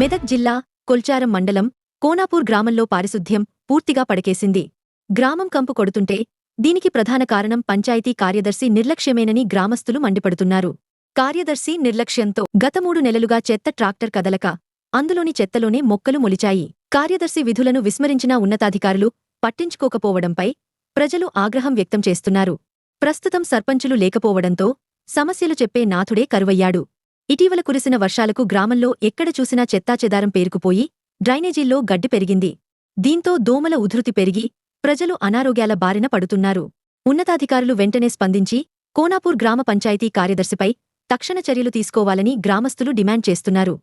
మెదక్ జిల్లా కొల్చారం మండలం కోనాపూర్ గ్రామంలో పారిశుద్ధ్యం పూర్తిగా పడకేసింది. గ్రామం కంపు కొడుతుంటే దీనికి ప్రధాన కారణం పంచాయతీ కార్యదర్శి నిర్లక్ష్యమేనని గ్రామస్తులు మండిపడుతున్నారు. కార్యదర్శి నిర్లక్ష్యంతో గత మూడు నెలలుగా చెత్త ట్రాక్టర్ కదలక అందులోని చెత్తలోనే మొక్కలు మొలిచాయి. కార్యదర్శి విధులను విస్మరించిన ఉన్నతాధికారులు పట్టించుకోకపోవడంపై ప్రజలు ఆగ్రహం వ్యక్తం చేస్తున్నారు. ప్రస్తుతం సర్పంచులు లేకపోవడంతో సమస్యలు చెప్పే నాథుడే కరువయ్యాడు. ఇటీవల కురిసిన వర్షాలకు గ్రామంలో ఎక్కడ చూసినా చెత్తాచెదారం పేరుకుపోయి డ్రైనేజీల్లో గడ్డి పెరిగింది. దీంతో దోమల ఉధృతి పెరిగి ప్రజలు అనారోగ్యాల బారిన పడుతున్నారు. ఉన్నతాధికారులు వెంటనే స్పందించి కోనాపూర్ గ్రామ పంచాయతీ కార్యదర్శిపై తక్షణ చర్యలు తీసుకోవాలని గ్రామస్తులు డిమాండ్ చేస్తున్నారు.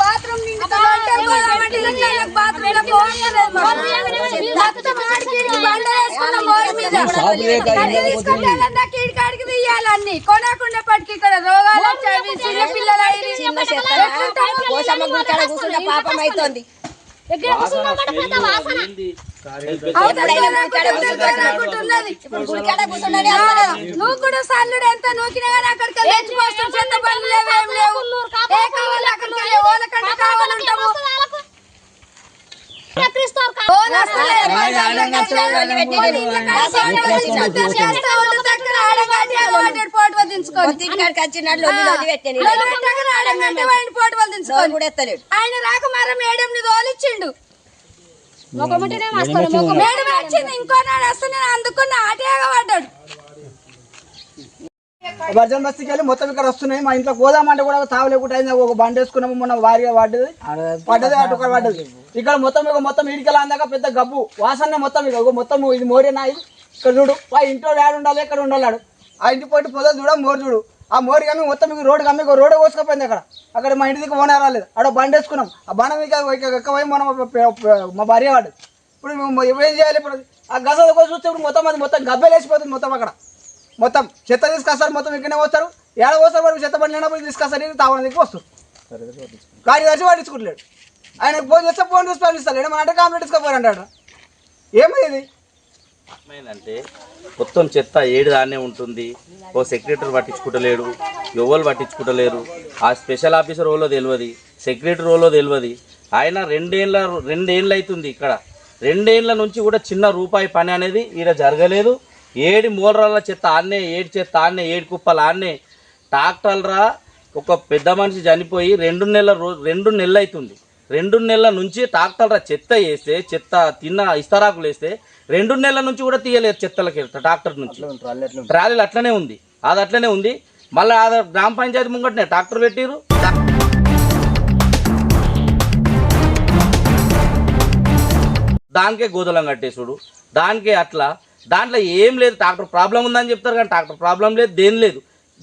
బాత్రూమ్ తీయాలన్నీ కొనకుండా పట్టుకి ఇక్కడ రోగాలు వచ్చాయి చిన్న పిల్లలు కూర్చుంటే పాపం అవుతోంది నువ్వు కూడా సల్లుడు ఎంత నూకినా కానీ అక్కడికి తెచ్చి పోస్తాం చెత్త బండ్లు లేవు ఏం లేవు ఏ కావాలి అక్కడ ఓలకంటే కావాలంటాము ఓన్ కూడా ఎత్తలేడు ఆయన రాక మర మేడం ని తోలిచ్చిండు మేడం వచ్చింది ఇంకో నాడు వస్తే నేను అందుకున్న ఆటేగా పడ్డాడు వర్జన్ బస్తీకి వెళ్ళి మొత్తం ఇక్కడ వస్తున్నాయి. మా ఇంట్లో గోదామంటే కూడా తావలేకుండా అయింది ఒక బండి వేసుకున్నాము మొన్న వారిగా పడ్డది. పడ్డది అటు ఒక పడ్డది. ఇక్కడ మొత్తం ఇక మొత్తం ఇడికల అందాక పెద్ద గబ్బు. వాసన మొత్తం ఇక మొత్తం ఇది మోరేనా ఇది? ఇక్కడ చూడు ఆ ఇంట్లో ఏడు ఉండాలి ఇక్కడ ఉండాలి ఆ ఇంటి పోటీ పొదలు చూడ మోరు చూడు. ఆ మోరు కమ్మి మొత్తం ఇక రోడ్డు కమ్మి రోడ్డు కోసుకపోయింది అక్కడ. అక్కడ మా ఇంటి దగ్గర ఓనే రాలేదు. అక్కడ బండి వేసుకున్నాం. ఆ బండ మీకు ఎక్కపోయి మనం మా భార్య వాడు. ఇప్పుడు మేము ఏం చేయాలి ఇప్పుడు? ఆ గసలు కోసం చూస్తే ఇప్పుడు మొత్తం అది మొత్తం గబ్బెలు వేసిపోతుంది మొత్తం అక్కడ. మొత్తం చెత్త తీసుకొస్తారు మొత్తం ఇక్కడనే వస్తారు ఏడ వస్తారు మరి చెత్త బండి పోయి తీసుకొస్తారు ఇది తావన దగ్గర వస్తారు. కార్యదర్శి పట్టించుకుంటలేడు ఆయన ఫోన్ చేస్తే ఫోన్ చూసి పంపిస్తాడు మన అంటే కాంప్లైంట్ తీసుకోపోరంటాడు ఏమైంది ఏమైందంటే మొత్తం చెత్త ఏడు దాన్నే ఉంటుంది. ఓ సెక్రటరీ పట్టించుకుంటలేడు. ఎవరు పట్టించుకుంటలేరు. ఆ స్పెషల్ ఆఫీసర్ రోలో తెలియదు సెక్రటరీ రోలో తెలియదు ఆయన రెండేళ్ళ రెండేళ్ళు అవుతుంది ఇక్కడ. రెండేళ్ళ నుంచి కూడా చిన్న రూపాయి పని అనేది ఈడ జరగలేదు. ఏడు మూలరాల చెత్త ఆన్నే ఏడు చెత్త ఆన్నే ఏడు కుప్పలు ఆన్నే. ట్రాక్టర్లరా ఒక పెద్ద మనిషి చనిపోయి రెండు నెలల రో రెండు నెలలు అవుతుంది రెండు నెలల నుంచి ట్రాక్టర్ల చెత్త వేస్తే చెత్త తిన్న ఇస్తరాకులు వేస్తే రెండు నెలల నుంచి కూడా తీయలేదు చెత్తలకి ట్రాక్టర్ నుంచి. ట్రాలీలు అట్లనే ఉంది. అది అట్లనే ఉంది. మళ్ళీ అది గ్రామ పంచాయతీ ముంగటనే ట్రాక్టర్ పెట్టిరు దానికే గోదలం కట్టేసుడు. దానికే అట్లా. దాంట్లో ఏం లేదు ట్రాక్టర్ ప్రాబ్లం ఉందని చెప్తారు కానీ ట్రాక్టర్ ప్రాబ్లం లేదు దేని లేదు.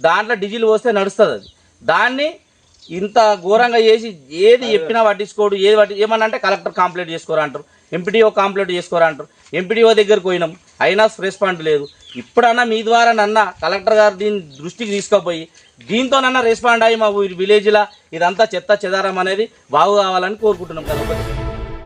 దాంట్లో డీజిల్ పోస్తే నడుస్తుంది అది. దాన్ని ఇంత ఘోరంగా చేసి ఏది చెప్పినా పట్టించుకోడు ఏది పట్టి ఏమన్నా అంటే కలెక్టర్ కంప్లైంట్ చేసుకోరా అంటారు ఎంపీడీఓ కంప్లైంట్ చేసుకోరా అంటారు. ఎంపీడీఓ దగ్గరికి పోయినాం అయినా రెస్పాండ్ లేదు. ఇప్పుడన్నా మీ ద్వారా నన్న కలెక్టర్ గారు దీని దృష్టికి తీసుకుపోయి దీంతోనన్నా రెస్పాండ్ అయ్యి మా విలేజ్లో ఇదంతా చెత్త చెదారం అనేది బాగు కావాలని కోరుకుంటున్నాం. కదా